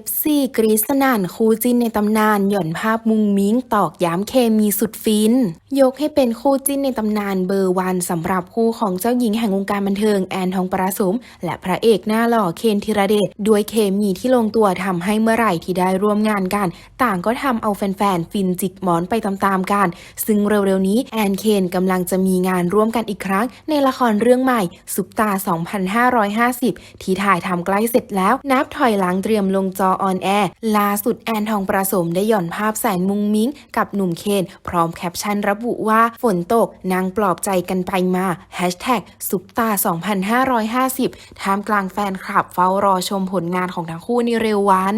FC กรีซนานคู่จิ้นในตำนาน หย่อนภาพมุงมิ้งตอกย้ำเคมีสุดฟิน ยกให้เป็นคู่จิ้นในตำนานเบอร์วันสำหรับคู่ของเจ้าหญิงแห่งวงการบันเทิงแอนทองประสม และพระเอกหน้าหล่อเคนธีรเดชด้วยเคมีที่ลงตัวทำให้เมื่อไหร่ที่ได้ร่วมงานกัน ต่างก็ทำเอาแฟนๆฟินจิกหมอนไปตามๆกัน ซึ่งเร็วๆนี้แอนเคนกำลังจะมีงานร่วมกันอีกครั้ง ในละครเรื่องใหม่ซุปตา 2550 ที่ถ่ายทำใกล้เสร็จแล้ว นับถอยหลังเตรียมลงงจอออนแอร์ล่าสุดแอนทองประสมได้หย่อนภาพแสนมุงมิ้ง กับหนุ่มเคน พร้อมแคปชั่นระบุว่าฝนตกนางปลอบใจกันไปมาแฮชแท็กซุปตา 2550 ท่ามกลางแฟนคลับเฝ้ารอชมผลงานของทั้งคู่ในเร็ววัน